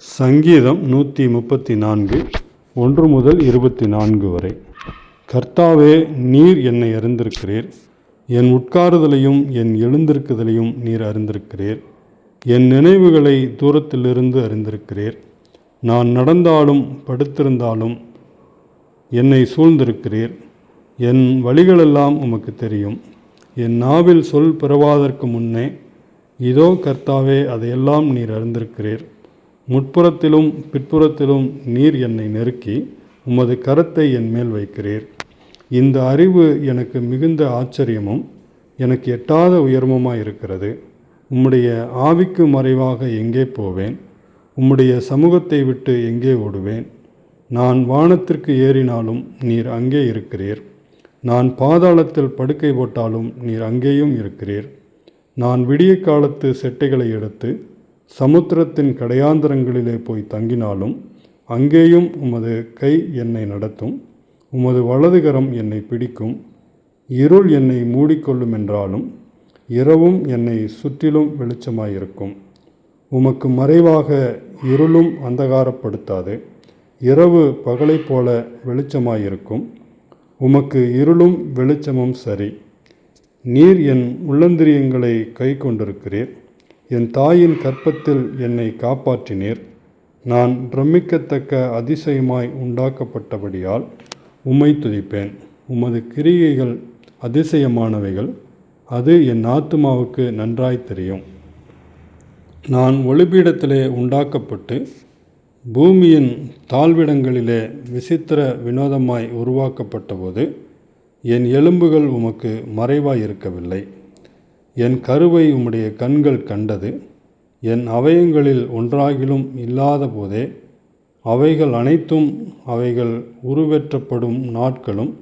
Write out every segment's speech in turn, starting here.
சங்கீதம் நூற்றி முப்பத்தி நான்கு ஒன்று முதல் இருபத்தி நான்கு வரை. கர்த்தாவே நீர் என்னை அறிந்திருக்கிறீர். என் உட்காருதலையும் என் எழுந்திருக்குதலையும் நீர் அறிந்திருக்கிறீர். என் நினைவுகளை தூரத்திலிருந்து அறிந்திருக்கிறீர். நான் நடந்தாலும் படுத்திருந்தாலும் என்னை சூழ்ந்திருக்கிறீர். என் வழிகளெல்லாம் உமக்கு தெரியும். என் நாவில் சொல் பிறவாதற்கு முன்னே இதோ கர்த்தாவே அதையெல்லாம் நீர் அறிந்திருக்கிறீர். முட்புறத்திலும் பிற்புறத்திலும் நீர் என்னை நெருக்கி உமது கரத்தை என் மேல் வைக்கிறீர். இந்த அறிவு எனக்கு மிகுந்த ஆச்சரியமும் எனக்கு எட்டாத உயர்மமாக இருக்கிறது. உம்முடைய ஆவிக்கு மறைவாக எங்கே போவேன்? உம்முடைய சமூகத்தை விட்டு எங்கே ஓடுவேன்? நான் வானத்திற்கு ஏறினாலும் நீர் அங்கே இருக்கிறீர். நான் பாதாளத்தில் படுக்கை போட்டாலும் நீர் அங்கேயும் இருக்கிறீர். நான் விடிய காலத்து செட்டைகளை எடுத்து சமுத்திரத்தின் கடையாந்தரங்களிலே போய் தங்கினாலும் அங்கேயும் உமது கை என்னை நடத்தும் உமது வலதுகரம் என்னை பிடிக்கும் இருள் என்னை மூடிக்கொள்ளும் என்றாலும் இரவும் என்னை சுற்றிலும் வெளிச்சமாயிருக்கும். உமக்கு மறைவாக இருளும் அந்தகாரப்படுத்தாது இரவு பகலைப் போல வெளிச்சமாயிருக்கும். உமக்கு இருளும் வெளிச்சமும் சரி. நீர் என் உள்ளந்திரியங்களை கை கொண்டிருக்கிறீர் என் தாயின் கற்பத்தில் என்னை காப்பாற்றினீர். நான் பிரமிக்கத்தக்க அதிசயமாய் உண்டாக்கப்பட்டபடியால் உம்மை துதிப்பேன். உமது கிரியைகள் அதிசயமானவைகள். அது என் ஆத்துமாவுக்கு நன்றாய் தெரியும். நான் ஒளிபீடத்திலே உண்டாக்கப்பட்டு பூமியின் தாழ்விடங்களிலே விசித்திர வினோதமாய் உருவாக்கப்பட்டபோது என் எலும்புகள் உமக்கு மறைவாய் இருக்கவில்லை என் கருவை உம்முடைய கண்கள் கண்டது. என் அவயங்களில் ஒன்றாகிலும் இல்லாத போதே அவைகள் அனைத்தும் அவைகள் உருவெற்றப்படும் நாட்களும்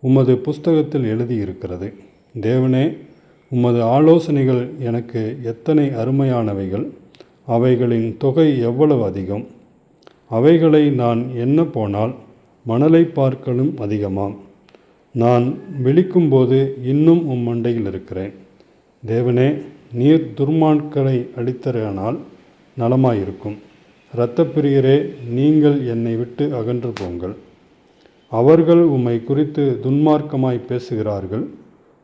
உமது புஸ்தகத்தில் எழுதியிருக்கிறது. தேவனே உமது ஆலோசனைகள் எனக்கு எத்தனை அருமையானவைகள். அவைகளின் தொகை எவ்வளவு அதிகம். அவைகளை நான் என்ன போனால் மணலை பார்க்கலும் அதிகமாம். நான் விழிக்கும்போது இன்னும் உம் மண்டையில் இருக்கிறேன். தேவனே நீர் துர்மான்களை அடித்தரானால் நலமாயிருக்கும். இரத்தப்பிரியரே நீங்கள் என்னை விட்டு அகன்று போங்கள். அவர்கள் உம்மை குறித்து துன்மார்க்கமாய் பேசுகிறார்கள்.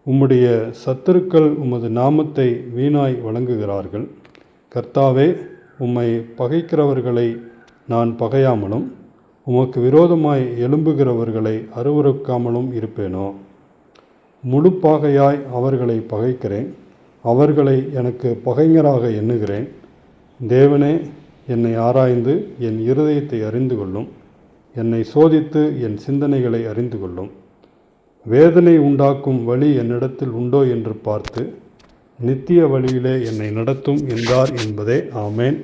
உம்முடைய சத்துருக்கள் உமது நாமத்தை வீணாய் வழங்குகிறார்கள் கர்த்தாவே உம்மை பகைக்கிறவர்களை நான் பகையாமலும் உமக்கு விரோதமாய் எழும்புகிறவர்களை அருவறுக்காமலும் இருப்பேனோ? முழுப்பாகையாய் அவர்களை பகைக்கிறேன். அவர்களை எனக்கு பகைஞராக எண்ணுகிறேன். தேவனே என்னை ஆராய்ந்து என் இருதயத்தை அறிந்து கொள்ளும் என்னை சோதித்து என் சிந்தனைகளை அறிந்து கொள்ளும் வேதனை உண்டாக்கும் வழி என்னிடத்தில் உண்டோ என்று பார்த்து நித்திய வழியிலே என்னை நடத்தும் என்றார் என்பதே. ஆமேன்.